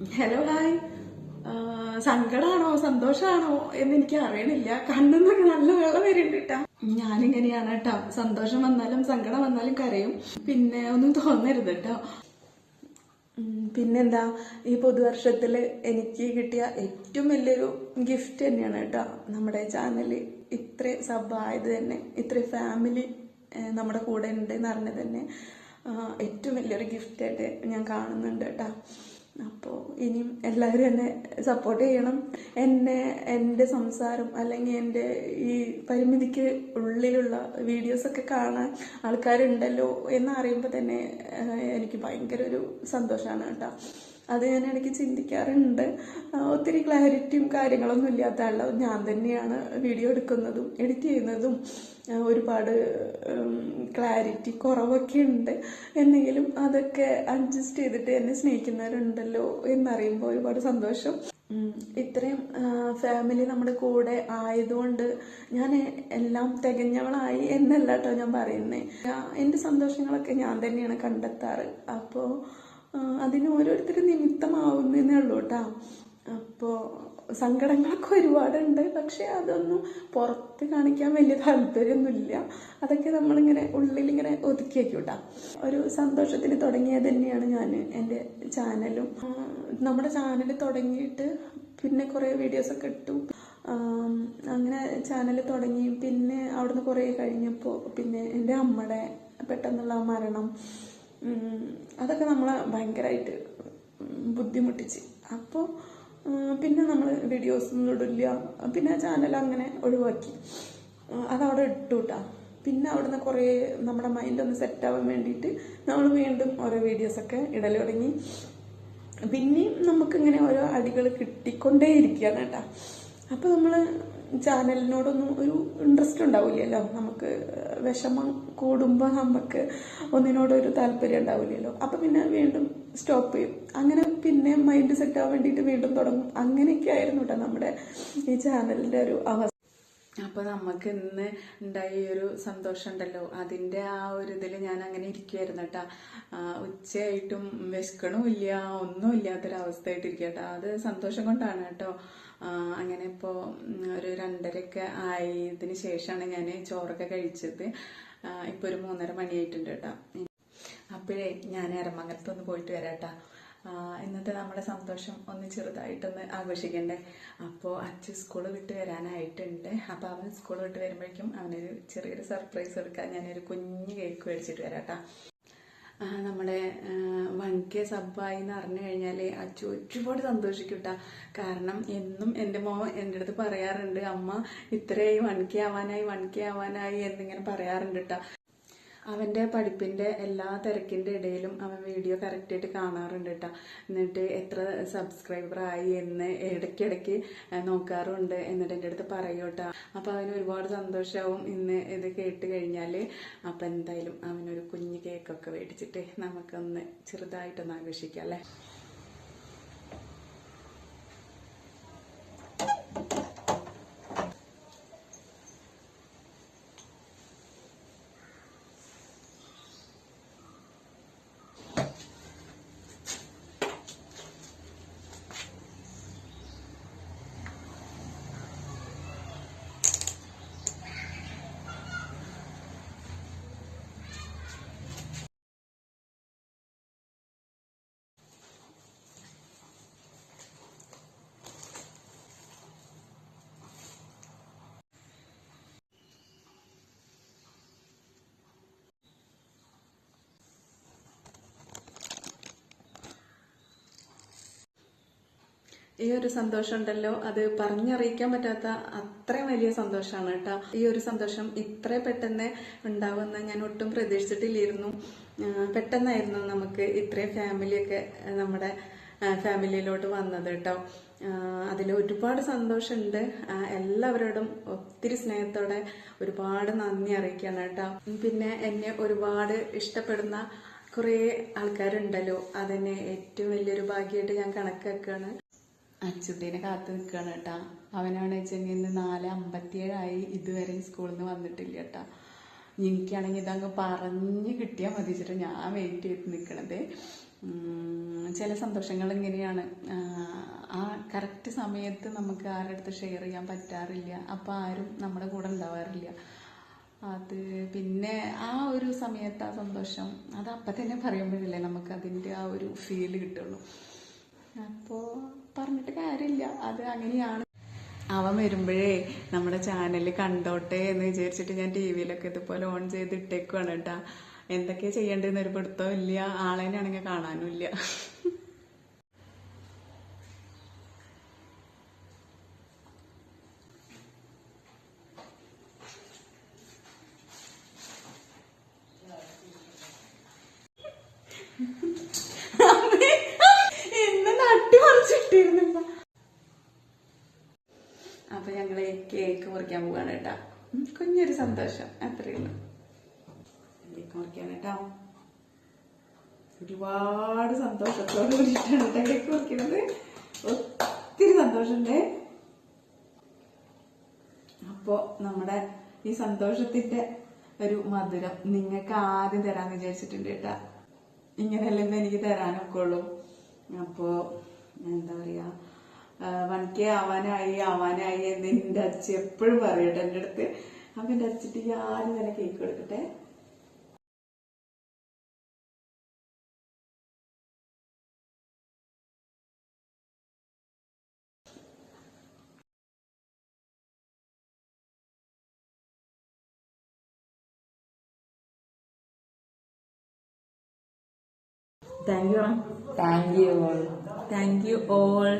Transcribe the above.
Hello hi സങ്കടമാണോ സന്തോഷമാണോ എന്ന് എനിക്ക് അറിയണില്ല. കണ്ണെന്നൊക്കെ നല്ല വെള്ളം വരുന്നുണ്ട് കേട്ടാ ഞാനിങ്ങനെയാണ് കേട്ടോ സന്തോഷം വന്നാലും സങ്കടം വന്നാലും കരയും. പിന്നെ ഒന്നും തോന്നരുത് കേട്ടോ പിന്നെന്താ? ഈ പുതുവർഷത്തിൽ എനിക്ക് കിട്ടിയ ഏറ്റവും വലിയൊരു ഗിഫ്റ്റ് തന്നെയാണ് കേട്ടോ നമ്മുടെ ചാനൽ ഇത്ര സബായത് തന്നെ ഇത്ര ഫാമിലി നമ്മുടെ കൂടെ ഉണ്ട് എന്ന് അറിഞ്ഞത് തന്നെ ഏറ്റവും വലിയൊരു ഗിഫ്റ്റായിട്ട് ഞാൻ കാണുന്നുണ്ട് കേട്ടോ അപ്പോൾ ഇനിയും എല്ലാവരും എന്നെ സപ്പോർട്ട് ചെയ്യണം. എന്നെ എന്റെ സംസാരം അല്ലെങ്കിൽ എന്റെ ഈ പരിമിതിക്ക് ഉള്ളിലുള്ള വീഡിയോസൊക്കെ കാണാൻ ആൾക്കാരുണ്ടല്ലോ എന്നറിയുമ്പോൾ തന്നെ എനിക്ക് ഭയങ്കര ഒരു സന്തോഷമാണ് കേട്ടോ. അത് ഞാൻ ഇടയ്ക്ക് ചിന്തിക്കാറുണ്ട്. ഒത്തിരി ക്ലാരിറ്റിയും കാര്യങ്ങളൊന്നും ഇല്ലാത്ത ആളോ ഞാൻ തന്നെയാണ് വീഡിയോ എടുക്കുന്നതും എഡിറ്റ് ചെയ്യുന്നതും ഒരുപാട് ക്ലാരിറ്റി കുറവൊക്കെ ഉണ്ട്. എന്നെങ്കിലും അതൊക്കെ അഡ്ജസ്റ്റ് ചെയ്തിട്ട് എന്നെ സ്നേഹിക്കുന്നവരുണ്ടല്ലോ എന്നറിയുമ്പോൾ ഒരുപാട് സന്തോഷം. ഇത്രയും ഫാമിലി നമ്മുടെ കൂടെ ആയതുകൊണ്ട് ഞാൻ എല്ലാം തികഞ്ഞവളായി എന്നല്ല കേട്ടോ ഞാൻ പറയുന്നത് എന്റെ സന്തോഷങ്ങളൊക്കെ ഞാൻ തന്നെയാണ് കണ്ടെത്താറ്. അപ്പോൾ അതിന് ഓരോരുത്തർ നിമിത്തമാവുന്നേ ഉള്ളൂ കേട്ടോ. അപ്പോൾ സങ്കടങ്ങളൊക്കെ ഒരുപാടുണ്ട്. പക്ഷെ അതൊന്നും പുറത്ത് കാണിക്കാൻ വലിയ താല്പര്യമൊന്നുമില്ല. അതൊക്കെ നമ്മളിങ്ങനെ ഉള്ളിലിങ്ങനെ ഒതുക്കി വയ്ക്കും കേട്ടോ. ഒരു സന്തോഷത്തിന് തുടങ്ങിയത് തന്നെയാണ് ഞാൻ എന്റെ ചാനലും. നമ്മുടെ ചാനൽ തുടങ്ങിയിട്ട് പിന്നെ കുറേ വീഡിയോസൊക്കെ ഇട്ടു. അങ്ങനെ ചാനൽ തുടങ്ങി. പിന്നെ അവിടുന്ന് കുറേ കഴിഞ്ഞപ്പോൾ പിന്നെ എന്റെ അമ്മയുടെ പെട്ടെന്നുള്ള മരണം. അതൊക്കെ നമ്മളെ ഭയങ്കരമായിട്ട് ബുദ്ധിമുട്ടിച്ച്. അപ്പോൾ പിന്നെ നമ്മൾ വീഡിയോസ് ഒന്നും ഇടില്ല. പിന്നെ ചാനൽ അങ്ങനെ ഒഴിവാക്കി. അതവിടെ ഇട്ടു കേട്ടാ പിന്നെ അവിടുന്ന് കുറേ നമ്മുടെ മൈൻഡ് ഒന്ന് സെറ്റ് ആവാൻ വേണ്ടിയിട്ട് നമ്മൾ വീണ്ടും ഓരോ വീഡിയോസൊക്കെ ഇടൽ തുടങ്ങി. പിന്നെയും നമുക്കിങ്ങനെ ഓരോ അടികൾ കിട്ടിക്കൊണ്ടേയിരിക്കുകയാണ് കേട്ടോ. അപ്പോൾ നമ്മൾ ചാനലിനോടൊന്നും ഒരു ഇൻട്രസ്റ്റ് ഉണ്ടാവില്ലല്ലോ. നമുക്ക് വിഷമം കൂടുമ്പോൾ നമുക്ക് ഒന്നിനോടൊരു താല്പര്യം ഉണ്ടാവില്ലല്ലോ. അപ്പോൾ പിന്നെ വീണ്ടും സ്റ്റോപ്പ് ചെയ്യും. അങ്ങനെ പിന്നെ മൈൻഡ് സെറ്റ് ആവാൻ വേണ്ടിയിട്ട് വീണ്ടും തുടങ്ങും. അങ്ങനെയൊക്കെ ആയിരുന്നു കേട്ടോ നമ്മുടെ ഈ ചാനലിന്റെ ഒരു അവസ്ഥ. അപ്പൊ നമുക്ക് ഇന്ന് ഉണ്ടായ ഒരു സന്തോഷം ഉണ്ടല്ലോ അതിന്റെ ആ ഒരു ഇതിൽ ഞാൻ അങ്ങനെ ഇരിക്കുവായിരുന്നു കേട്ടോ. ഉച്ചയായിട്ടും വിശക്കണമില്ല ഒന്നും ഇല്ലാത്തൊരവസ്ഥയായിട്ടിരിക്കുക കേട്ടോ. അത് സന്തോഷം കൊണ്ടാണ് കേട്ടോ. അങ്ങനെ ഇപ്പോൾ ഒരു രണ്ടരയൊക്കെ ആയതിന് ശേഷമാണ് ഞാൻ ചോറൊക്കെ കഴിച്ചത്. ഇപ്പോൾ ഇപ്പൊ ഒരു മൂന്നര മണിയായിട്ടുണ്ട് കേട്ടോ. അപ്പോഴേ ഞാൻ എരമംഗലത്തൊന്ന് പോയിട്ട് വരാം കേട്ടാ ഇന്നത്തെ നമ്മുടെ സന്തോഷം ഒന്ന് ചെറുതായിട്ടൊന്ന് ആഘോഷിക്കണ്ടേ? അപ്പോൾ അച്ഛൻ സ്കൂൾ വിട്ട് വരാനായിട്ടുണ്ട്. അപ്പോൾ അവൻ സ്കൂൾ വിട്ട് വരുമ്പോഴേക്കും അവനൊരു ചെറിയൊരു സർപ്രൈസ് എടുക്കാൻ ഞാനൊരു കുഞ്ഞു കേക്ക് മേടിച്ചിട്ട് വരാം കേട്ടാ. നമ്മുടെ വൺ കെ സബ്ബായി എന്ന് അറിഞ്ഞു കഴിഞ്ഞാൽ അച്ഛൻ ഒരുപാട് സന്തോഷിക്കും കേട്ടാ. കാരണം എന്നും എന്റെ മോ എന്റെ അടുത്ത് പറയാറുണ്ട് അമ്മ ഇത്രയായി വൺ കെ ആവാനായി വൺ കെ ആവാനായി എന്നിങ്ങനെ പറയാറുണ്ട് കേട്ടാ. അവന്റെ പഠിപ്പിന്റെ എല്ലാ തിരക്കിന്റെ ഇടയിലും അവൻ വീഡിയോ കറക്റ്റായിട്ട് കാണാറുണ്ട് കേട്ടോ എന്നിട്ട് എത്ര സബ്സ്ക്രൈബറായി എന്ന് ഇടയ്ക്കിടയ്ക്ക് നോക്കാറുണ്ട്. എന്നിട്ട് എന്റെ അടുത്ത് പറയും കേട്ടോ അപ്പോൾ അവന് ഒരുപാട് സന്തോഷമാവും ഇന്ന് ഇത് കേട്ട് കഴിഞ്ഞാൽ അപ്പം എന്തായാലും അവനൊരു കുഞ്ഞ് കേക്കൊക്കെ മേടിച്ചിട്ട് നമുക്കൊന്ന് ചെറുതായിട്ടൊന്ന് ആഘോഷിക്കാം അല്ലേ? ഈ ഒരു സന്തോഷം ഉണ്ടല്ലോ അത് പറഞ്ഞറിയിക്കാൻ പറ്റാത്ത അത്രയും വലിയ സന്തോഷമാണ് കേട്ടോ. ഈ ഒരു സന്തോഷം ഇത്ര പെട്ടെന്ന് ഉണ്ടാവുമെന്ന് ഞാൻ ഒട്ടും പ്രതീക്ഷിച്ചിട്ടില്ലായിരുന്നു. പെട്ടെന്നായിരുന്നു നമുക്ക് ഇത്രയും ഫാമിലിയൊക്കെ നമ്മുടെ ഫാമിലിയിലോട്ട് വന്നത് കേട്ടോ. അതിൽ ഒരുപാട് സന്തോഷമുണ്ട്. എല്ലാവരോടും ഒത്തിരി സ്നേഹത്തോടെ ഒരുപാട് നന്ദി അറിയിക്കുകയാണ് കേട്ടോ. പിന്നെ എന്നെ ഒരുപാട് ഇഷ്ടപ്പെടുന്ന കുറേ ആൾക്കാരുണ്ടല്ലോ. അതെന്നെ ഏറ്റവും വലിയൊരു ഭാഗ്യമായിട്ട് ഞാൻ കണക്കാക്കുകയാണ്. അച്ചുട്ടീനെ കാത്തു നിൽക്കുകയാണ് കേട്ടാ അവനാണ് വെച്ചെങ്കിൽ ഇന്ന് നാല് അമ്പത്തിയേഴായി ഇതുവരെ സ്കൂളിൽ നിന്ന് വന്നിട്ടില്ല കേട്ടാ എനിക്കാണെങ്കിൽ ഇതങ്ങ് പറഞ്ഞ് കിട്ടിയാൽ മതി വെച്ചിട്ട് ഞാൻ വെയിറ്റ് ചെയ്ത് നിൽക്കണത് ചില സന്തോഷങ്ങൾ ഇങ്ങനെയാണ്. ആ, കറക്റ്റ് സമയത്ത് നമുക്ക് ആരുടെ അടുത്ത് ഷെയർ ചെയ്യാൻ പറ്റാറില്ല. അപ്പം ആരും നമ്മുടെ കൂടെ ഉണ്ടാവാറില്ല. അത് പിന്നെ ആ ഒരു സമയത്ത് ആ സന്തോഷം അത് അപ്പം തന്നെ പറയുമ്പോഴല്ലേ നമുക്ക് അതിന്റെ ആ ഒരു ഫീൽ കിട്ടുള്ളൂ. അപ്പോൾ പറഞ്ഞിട്ട് കാര്യമില്ല. അത് അങ്ങനെയാണ്. അവൻ വരുമ്പോഴേ നമ്മുടെ ചാനൽ കണ്ടോട്ടെ എന്ന് വിചാരിച്ചിട്ട് ഞാൻ ടി വിയിലൊക്കെ ഇതുപോലെ ഓൺ ചെയ്ത് ഇട്ടേക്കുവാണ് കേട്ടാ. എന്തൊക്കെയാ ചെയ്യേണ്ടതെന്ന് ഒരു പിടുത്തവും ഇല്ല. ആളേനാണെങ്കിൽ കാണാനും ഇല്ല. എന്നെ കേക്ക് മുറിക്കാൻ പോവാണ് കേട്ടാ. കുഞ്ഞൊരു സന്തോഷം. അത്രയേ ഉള്ളൂ. കേക്ക് മുറിക്കാൻ കേട്ടോ. ഒരുപാട് സന്തോഷത്തോട് കൂടിയിട്ടാണ് കേട്ടോ കേക്ക് മുറിക്കുന്നത്. ഒത്തിരി സന്തോഷമുണ്ട്. അപ്പോ നമ്മുടെ ഈ സന്തോഷത്തിന്റെ ഒരു മധുരം നിങ്ങൾക്ക് ആദ്യം തരാന്ന് വിചാരിച്ചിട്ടുണ്ട് കേട്ടാ. ഇങ്ങനെയല്ലെന്ന് എനിക്ക് തരാനൊക്കെ ഉള്ളൂ. അപ്പോ എന്താ പറയാ? വൺ കെ ആവാനായി ആവാനായി എന്ന് എന്റെ അച്ഛൻ എപ്പോഴും പറയട്ടെ എന്റെ അടുത്ത്. അപ്പൊ എന്റെ അച്ഛക്ക് ആദ്യം തന്നെ കേക്ക് കൊടുക്കട്ടെ. Thank you thank you thank you all